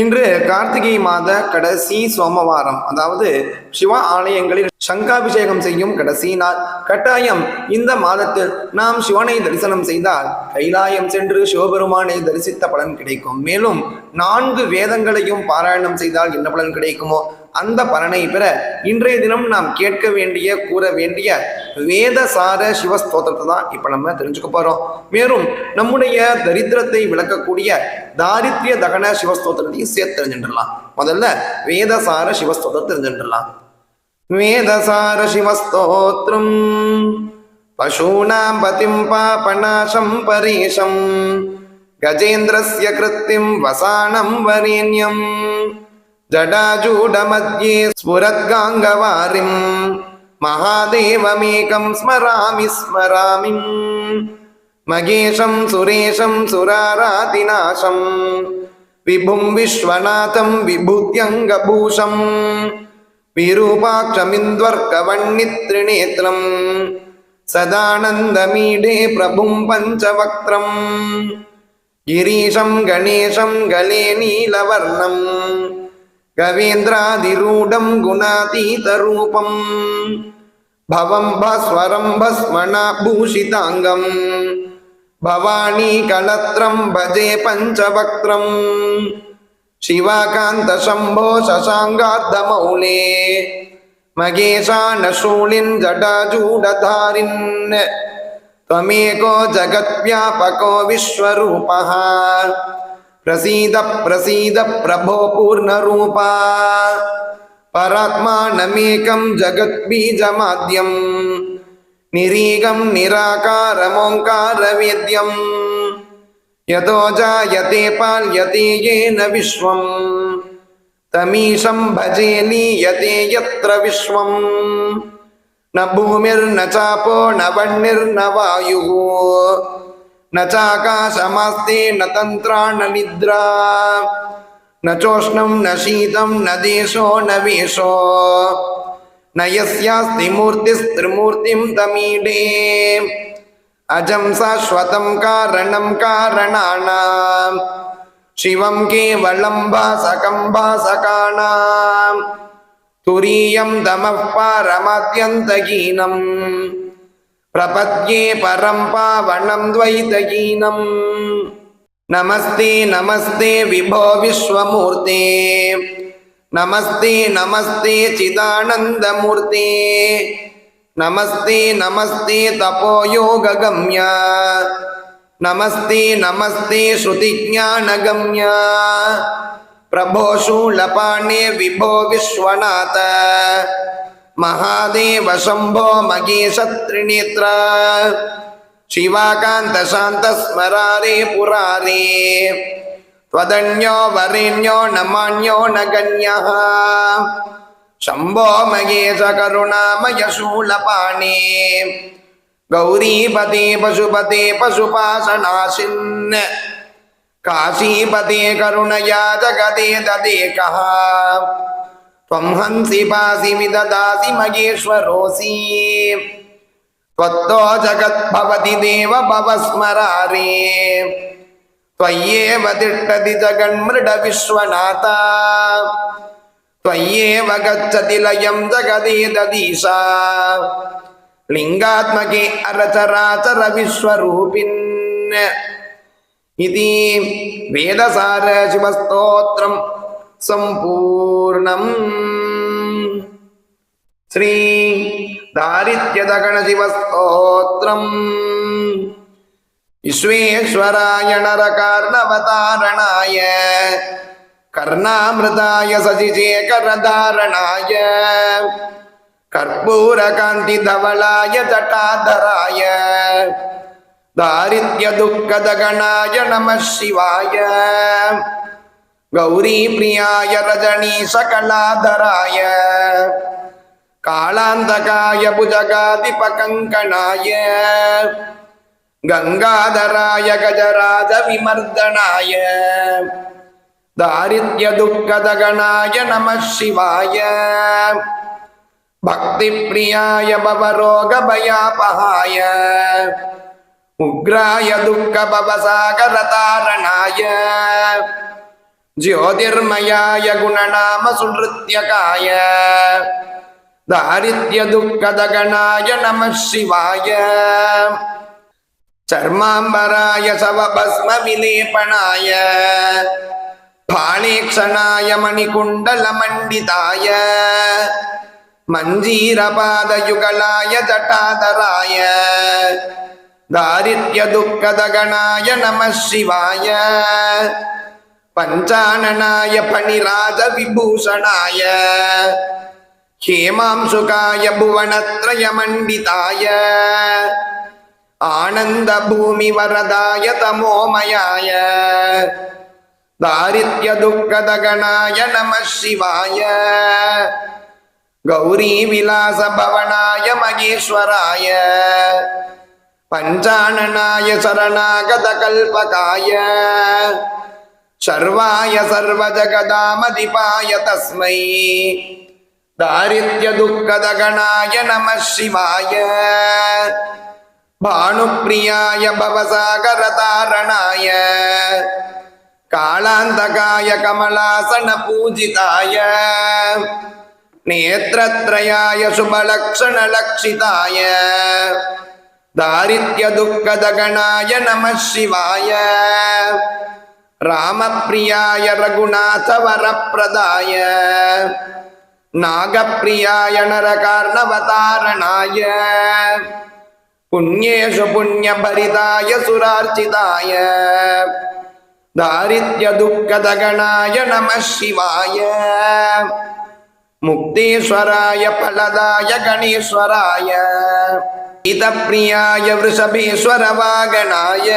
இன்று கார்த்திகை மாத கடைசி சோமவாரம். அதாவது சிவ ஆலயங்களில் சங்காபிஷேகம் செய்யும் கடைசி நாள். கட்டாயம் இந்த மாதத்தில் நாம் சிவனை தரிசனம் செய்தால் கைலாயம் சென்று சிவபெருமானை தரிசித்த பலன் கிடைக்கும். மேலும் நான்கு வேதங்களையும் பாராயணம் செய்தால் என்ன பலன் கிடைக்குமோ அந்த பலனை பெற இன்றைய தினம் நாம் கேட்க வேண்டிய கூற வேண்டிய வேதசார சிவஸ்தோத்திரத்தை தான் இப்போ நம்ம தெரிஞ்சுக்க போகிறோம் மேலும் நம்முடைய தரித்திரத்தை விளக்கக்கூடிய தாரித்ய தகன சிவஸ்தோத்திரத்தையும் சேர்த்து தெரிஞ்சுட்டுலாம் முதல்ல வேதசார சிவஸ்தோத்திரம் தெரிஞ்சுட்டுலாம் வேதசார சிவஸ்தோத்திரம். பசூனாம் பதிம் பாபநாசம் பரீஷம். கஜேந்திரஸ்ய கிருத்திம் வசானம் வரேண்யம். ஜடாஜூடமத்யே ஸ்புரத்காங்கவாரிம். महादेवमेकं स्मरामि स्मरामि मगेशं सुरेशं सुरारातिनाशं विभुं विश्वनाथं विभूत्यङ्गभूषं विरूपाक्षमिन्द्वर्कवण्णित्रिनेत्रं सदानन्दमीडे प्रभुं पञ्चवक्त्रम् गिरीशं गणेशं गले नीलवर्णम् गवेन्द्रादिरूढं गुणातीतरूपम् भवं भस्वरं भस्मणाभूषिताङ्गम् भवानी कलत्रं भजे पञ्चवक्त्रम् शिवाकान्तशम्भो शशाङ्गार्धमौले मगेशानशूलिन् जटाजूडधारिन् त्वमेको जगत्व्यापको विश्वरूपः प्रसीद प्रसीद प्रभो पूर्णरूपा பராத்மானமேகம் ஜகத்பீஜமாத்யம் நிரீகம் நிராகாரமோங்காரவேத்யம் யதோ ஜாயதே பால்யதே ஏன விஸ்வம் தமீஷம் பஜே நீயதே யத்ர விஸ்வம் ந பூமிர்ன சாபோ ந வன்னிர்ன வாயுகோ ந சாகாசமாஸ்தே ந தந்திரா ந நித்ரா न चोष्णं न शीतं न देशो न वेशो न यस्यास्ति मूर्तिस्त्रिमूर्तिं तमीडे अजं शाश्वतं कारणं कारणानां शिवं केवलं भासकं भासकानां तुरीयं दमः पारमत्यन्तहीनम् प्रपद्ये परं पावनं द्वैतहीनम् नमस्ते नमस्ते विभो विश्वमूर्ते नमस्ते नमस्ते चिदानन्दमूर्ते नमस्ते नमस्ते तपोयोगगम्य नमस्ते नमस्ते श्रुतिज्ञानगम्य प्रभो शूलपाणे विभो विश्वनाथ महादेव शम्भो मगेश ಶಿವಾಕಾಂತ ಶಾಂತ ಸ್ಮರಾರಿ ಪುರಾರಿ ತ್ವದನ್ಯೋ ವರಿಣ್ಯೋ ನಮಾನ್ಯೋ ನಗಣ್ಯ ಶಂಭೋ ಮಗೇಶ ಕರುಣಾಮಯ ಶೂಲಪಾಣಿ ಗೌರೀಪತಿ ಪಶುಪತಿ ಪಶುಪಾಸನಾಶಿನ್ ಕಾಶೀಪತಿ ಕರುಣಯ ಜಗದೇ ದದೇಕಃ ತ್ವಂ ಹಂಸಿ ಪಾಸಿ ವಿದದಾಸಿ ಮಗೇಶ್ವರೋಸಿ त्वत्तो जगद्भवति देव भवस्मरारे त्वय्येव तिष्ठति जगन्मृड त्वय्येव गच्छति लयं जगदेदधीशा लिङ्गात्मके अरचराचर विश्वरूपिन् इति वेदसार शिवस्तोत्रम् सम्पूर्णम् श्री தாரித்யதகணசிவஸ்தோத்திரம் விஸ்வேஸ்வராய நரகார்ணவதாரணாய கர்ணாமிருதாய சசிசேகரதாரணாய கற்பூரகாந்திதவளாய தட்டாதராய தாரித்யதுக்கதகணாய நம சிவாய கௌரி பிரியாய ரஜனீசகலாதராய कालान्तकाय भुजगाधिपकङ्कणाय गङ्गाधराय गजराजविमर्दनाय दारिद्र्यदुःखदगणाय नमः शिवाय भक्तिप्रियाय भवरोगभयापहाय उग्राय दुःखभवसागरतारणाय ज्योतिर्मयाय गुणनामसुनृत्यकाय दारिद्र्यदुःखदगणाय नमः शिवाय चर्माम्बराय शवभस्मविलेपणाय फाणेक्षणाय मणिकुण्डलमण्डिताय मञ्जीरपादयुगलाय जटाधराय दारिद्र्यदुःखदगणाय नमः शिवाय पञ्चाननाय फणिराजविभूषणाय हेमांशुकाय भुवनत्रयमण्डिताय आनन्दभूमिवरदाय तमोमयाय दारिद्र्यदुःखदगणाय नमः शिवाय गौरीविलासभवनाय महेश्वराय पञ्चाननाय शरणागतकल्पकाय सर्वाय सर्वजगदामधिपाय तस्मै தாரித்ய துக்கதகணாய நம சிவாய பானுப்பிரியாய பவசாகர தாரணாய காளாந்தகாய கமலாசன பூஜிதாய நேத்திரத்ரயாய சுபலக்ஷண லக்ஷிதாய தாரித்ய துக்கதகணாய நம சிவாய ராமப்பிரியாய ரகுநாத வரப்பிரதாய नागप्रियाय नरकार्णवतारणाय पुण्येषु पुण्यभरिताय सुरार्चिताय दारिद्र्यदुःखदगणाय नमः शिवाय मुक्तेश्वराय फलदाय गणेश्वराय हितप्रियाय वृषभेश्वरवागणाय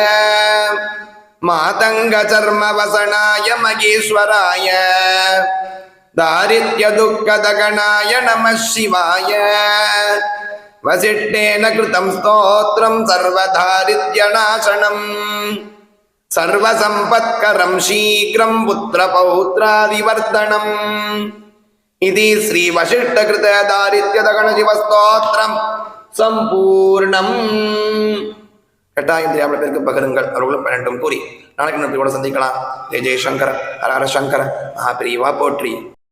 मातङ्गचर्मवसनाय महेश्वराय दारिद्र्यदुःखदगणाय नमः शिवाय वसिष्ठेन कृतं स्तोत्रं सर्वदारिद्र्यनाशनम् सर्वसम्पत्करं शीघ्रं पुत्रपौत्रादिवर्धनम् इति श्रीवसिष्ठकृतदारिद्र्यदगणशिवस्तोत्रं சம்பூர்ணம் கட்டாயம் தெரியாமல் பேருக்கு பகிருங்கள் அவர்களும் பன்னெண்டும் கூறி நாளைக்கு நம்ம கூட சந்திக்கலாம் ஜெய ஜெயசங்கர ஹர ஹர சங்கர மகாபிரிவா போற்றி